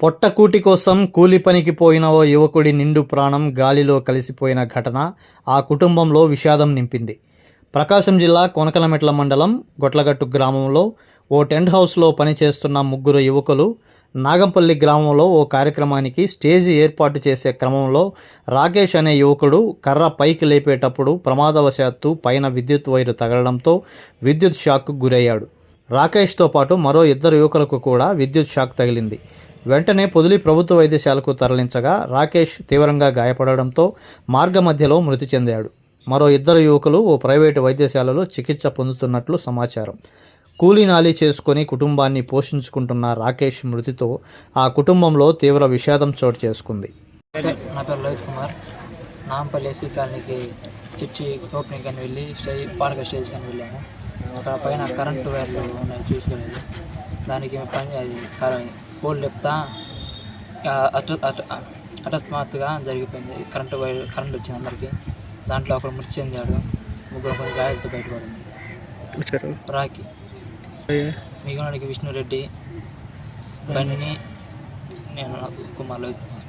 పొట్టకూటి కోసం కూలి పనికి పోయిన ఓ యువకుడి నిండు ప్రాణం గాలిలో కలిసిపోయిన ఘటన ఆ కుటుంబంలో విషాదం నింపింది. ప్రకాశం జిల్లా కొనకలమెట్ల మండలం గొట్లగట్టు గ్రామంలో ఓ టెంట్ హౌస్లో పనిచేస్తున్న ముగ్గురు యువకులు నాగంపల్లి గ్రామంలో ఓ కార్యక్రమానికి స్టేజి ఏర్పాటు చేసే క్రమంలో రాకేష్ అనే యువకుడు కర్ర పైకి లేపేటప్పుడు ప్రమాదవశాత్తు పైన విద్యుత్ వైరు తగలడంతో విద్యుత్ షాక్కు గురయ్యాడు. రాకేష్తో పాటు మరో ఇద్దరు యువకులకు కూడా విద్యుత్ షాక్ తగిలింది. వెంటనే పొదిలి ప్రభుత్వ వైద్యశాలకు తరలించగా రాకేష్ తీవ్రంగా గాయపడడంతో మార్గ మధ్యలో మృతి చెందాడు. మరో ఇద్దరు యువకులు ఓ ప్రైవేటు వైద్యశాలలో చికిత్స పొందుతున్నట్లు సమాచారం. కూలీ చేసుకుని చేసుకొని కుటుంబాన్ని పోషించుకుంటున్న రాకేష్ మృతితో ఆ కుటుంబంలో తీవ్ర విషాదం చోటు చేసుకుంది. నా పేరు లోహిత్ కుమార్. నాంపల్లి ఎస్సీ కాలనీకి చర్చి ఓపెనింగ్ అని వెళ్ళి స్టే పాడక స్టేజ్ కానీ వెళ్ళాము. అక్కడ పైన కరెంటు వైర్లు ఉన్నాయి చూసుకోలేదు. దానికి పని అది ఆ, అటు అటు అకస్మాత్తుగా జరిగిపోయింది. కరెంటు వైర్ కరెంట్ వచ్చింది అందరికి. దాంట్లో ఒకరు మృతి చెందాడు. ముగ్గురు కొంచెం గాయాలతో బయటపడింది రాకి మిగిలినకి విష్ణురెడ్డి బన్నీ నేను కుమార్ లోహిత్ కుమార్